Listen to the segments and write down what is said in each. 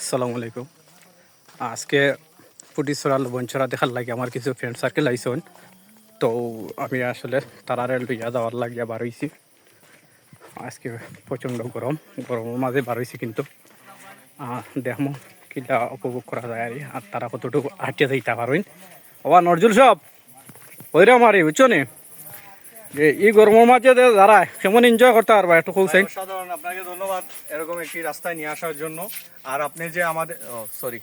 আসসালামু আলাইকুম। আজকে পুটিছড়া লবণছড়া দেখার লাগে আমার কিছু ফ্রেন্ড সার্কেল আইসন। তো আমি আসলে তারারে লইয়া যাওয়ার লাগিয়া বার আজকে প্রচণ্ড গরম, গরমের মাঝে বার হইছি কিন্তু। দেখমো কিলা উপভোগ করা যায় আর তারা কতটুকু হাঁটিয়ে যাইতে পারবেন আবার নজরুল সব ওইরা মারি বুঝছ নি? এই গরমের মাঝে যারা কেমন এনজয় করতে পারবা একটু কৌশাই সাধারণ আপনাকে ধন্যবাদ। এরকম একটি রাস্তায় নিয়ে আসার জন্য। আর আপনি যে আমাদের সরি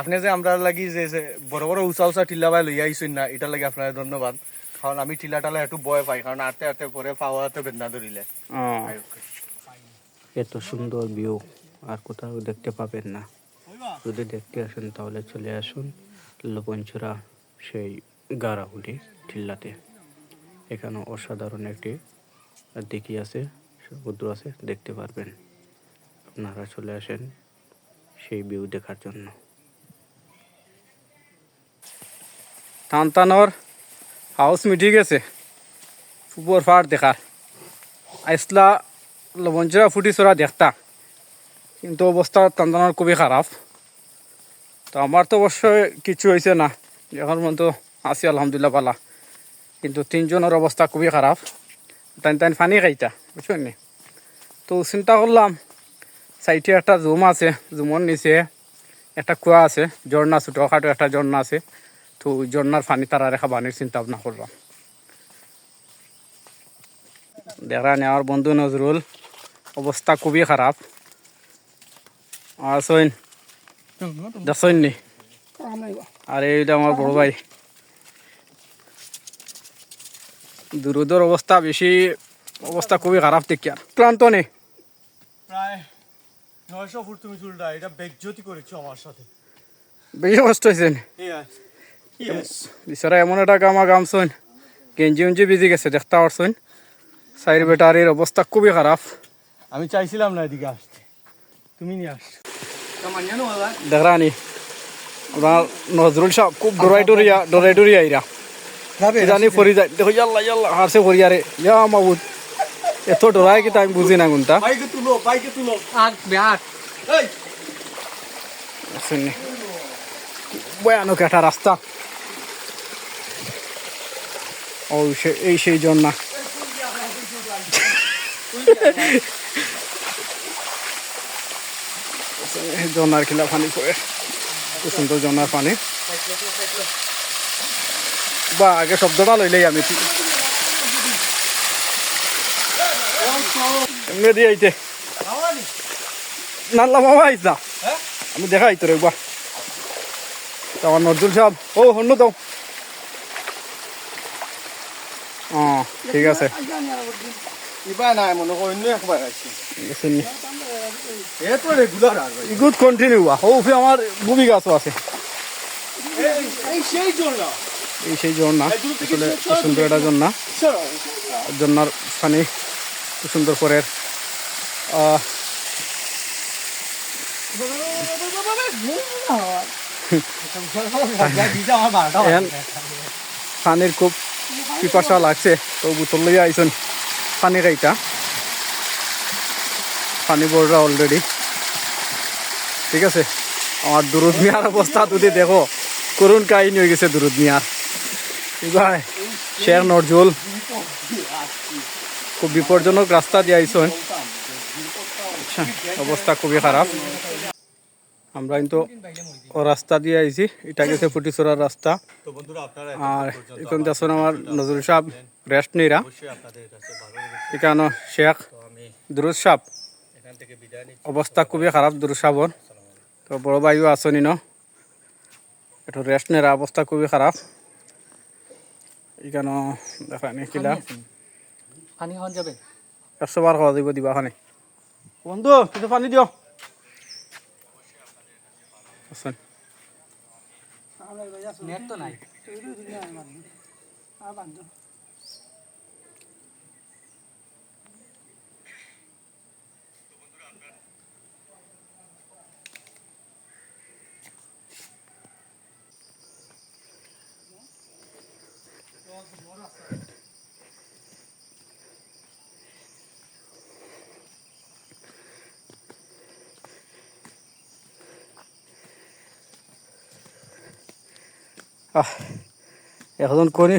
আপনি যে আমরা লাগি যে যে বড় বড় উঁচা উঁচা টিলা বাই লইয়া আইসুন না এটা লাগে আপনার ধন্যবাদ। কারণ আমি টিলা টালা একটু ভয় পাই কারণ আটতে আটতে পরে পাওয়াতে বেদনা ধরিলে এত সুন্দর ভিউ আর কোথাও দেখতে পাবেন না। যদি দেখতে আসেন তাহলে চলে আসুন। লোপঞ্চরা সেই গারাহুলি টিল্লাতে এখানে অসাধারণ একটি দিকি আছে, সমুদ্র আছে, দেখতে পারবেন। আপনারা চলে আসেন সেই ভিউ দেখার জন্য। টানটানোর হাউস মিটি গেছে। ফুবর ফাট দেখার। আইসলা লবঞ্চরা ফুটি চড়া দেখতা। কিন্তু অবস্থা টানটানোর খুবই খারাপ। তো আমার তো অবশ্যই কিছু হয়েছে না। এখন পর্যন্ত আছি, আলহামদুলিল্লাহ, পালা। কিন্তু তিনজনের অবস্থা খুবই খারাপ। টাইন টাইন পানি খাইতা বুঝছেন নি? তো চিন্তা করলাম সাইডে একটা জুম আছে জুমর নিচে একটা কুয়া আছে ঝর্ণা ছোটোখাটো একটা ঝর্ণা আছে। তো ঝর্ণার পানি তারা রেখা বানির চিন্তা ভাবনা করলাম দেখা নেওয়ার বন্ধু নজরুল অবস্থা খুবই খারাপ আর সইন দেখছেন নি? আর এইটা আমার বড় ভাই দুরুদর অবস্থা বেশি অবস্থা খুবই খারাপ দেখি আর ক্লান্ত নেই। প্রায় নয়শো ফুট তুমি চুলটা এটা বেজ্জতি করেছ আমার সাথে। বেশি কষ্ট হয়েছে বিচরা এমন একটা গামা গামছইন গেঞ্জি উঞ্জি গেছে দেখতে পারছইন সাইড বেটারির অবস্থা খুবই খারাপ। আমি চাইছিলাম না এদিকে আসতে। তুমি নিয়ে আসছো। দেখরানি আপনার নজরুল সাহেব খুব ডরাই ডরিয়া ডরাই ডরিয়া জানি ফরি যায়। দেখো ইয়াল্লা ইয়াল্লা হারছে ফরিয়া রে ইয়া মাবুদ এত ডরাই কি আমি বুঝি না কোনটা বাইকে তুলো বাইকে তুলো। আগ ব্যাট এই। শুনি ভয়ানক একটা রাস্তা। ও সে এই সেই জন্য। জন্নার খিলা পানি পড়ে সুন্দর জন্নার পানি। বা আগে শব্দটা লইলেই আমি এমনি দিয়ে আইতে। নাল্লা মামা আইস না। আমি দেখা আইতো রে বা তো আমার নজরুল সাহেব ও হন্য দাও ও ঠিক আছে। অন্য গুড কন্টিনিউ ও আমার গাছও আছে। সেই জন্য। এই সেই ঝর্ণা আসলে সুন্দর একটা ঝর্ণা ঝর্ণার পানি খুব সুন্দর করে পানির খুব পিপাসা লাগছে তো বোতল লইয়া আইসন পানি খাইতা পানি বড়রা অলরেডি ঠিক আছে? আমার দুরুদ মিয়ার অবস্থা যদি দেখো করুণ কাহিনী হয়ে গেছে দুরুদ মিয়ার। এবার শের নজরুল খুব বিপজ্জনক রাস্তা দিয়ে আইসন। আচ্ছা অবস্থা খুবই খারাপ। আমরা কিন্তু ও রাস্তা দিয়ে আইছি, এটা গেছে ফুটিছড়ার রাস্তা। আর এখন দেখুন আমার নজরুল সাহেব, রেস্ট নিরা। এখানে শেখ আমি সাহেব। অবস্থা খুবই খারাপ, দুরুদ সাহেবর তো বড় ভাইও আসনি ন একটু রেস্ট নেরা, অবস্থা খুবই খারাপ। এখানে দেখা নি কিলা পানি খাওয়া যাবে? একশো বার খাওয়া দিব দিবা খানে। বন্ধু কিছু পানি দিও আসেন নেট তো নাই এখন কোনি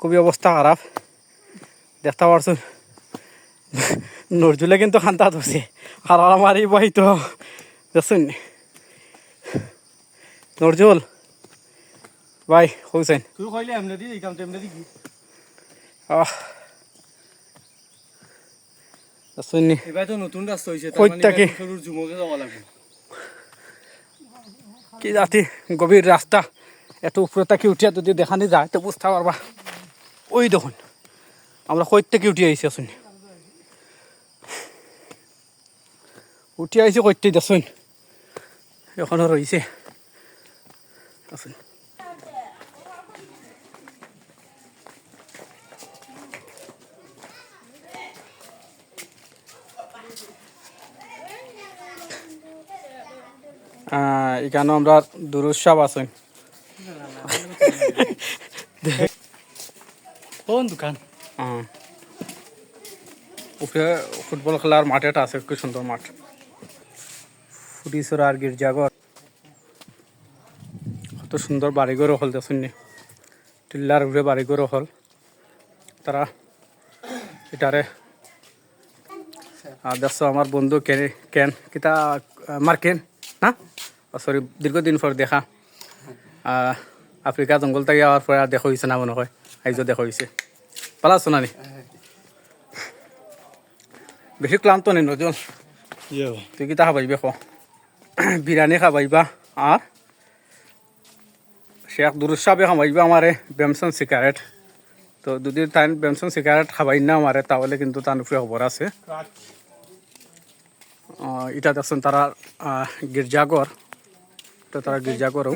খুবই অবস্থা খারাপ দেখতে পারছুন নজরুলে কিন্তু খান্তা ধরছে আমার এই বাই তো দেখছুন নজরুল ভাই হয়েছেন কি জাতি গভীর রাস্তা এত উপরে তাকে উঠিয়া যদি দেখানি যায়, তো বুঝতে পারবা। ওই দেখুন, আমরা কই থেকে উঠে আইছি, আসুন। উঠে আইছি কইতে দেখুন এখনও রয়েছে আসুন। এখানে আমরা দুরুৎসব আছেন। কোন। দোকান। উপরে ফুটবল খেলার মাঠ এটা আছে খুব সুন্দর মাঠ। ফুটিছড়া আর গির্জাঘর। কত সুন্দর বাড়িঘরও হল দেখুন টিল্লার উপরে বাড়িঘরও হল। তারা এটারে আর দেখছ আমার বন্ধু কেন কেন? কিতা আমার কেন না সরি দীর্ঘদিন পর দেখা। আফ্রিকা জঙ্গল থেকে আওয়ার পরে আর দেখা হয়েছে না মনে হয়। আইজও দেখা হয়েছে ভালো আছো নানি বেশি ক্লান্ত নেই নজন তুই কিতা খাবাইবে খ বিরিয়ানি খাবাইবা আর শেখ দুরুসাবে খাবাইবা আমারে বেমসন সিগারেট তো যদি তাই বেমসন সিগারেট খাবাই না আমারে তাহলে কিন্তু তার উপরে খবর আছে। এটা দেখছেন তারা গির্জাঘর তো তারা গির্জাঘরও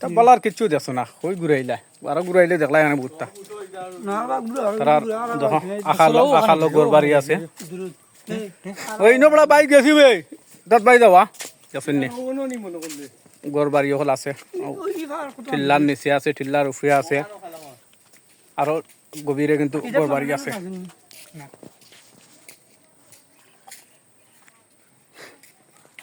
তা বলার কিচ্ছু দেখছ না ওই ঘুরাইলা? আরও ঘুরাইলে দেখলা এখানে বুটটা তারা দেখো আখালো গোর বাড়ি আছে। ওই নবড়া বাইক গেছি বে। দাঁত বাই যাওয়া। গেছেন নি? গোর বাড়ি হল আছে। টিল্লার নিচে আছে টিল্লার উপরে আছে। আরও গভীরে কিন্তু গোর বাড়ি আছে।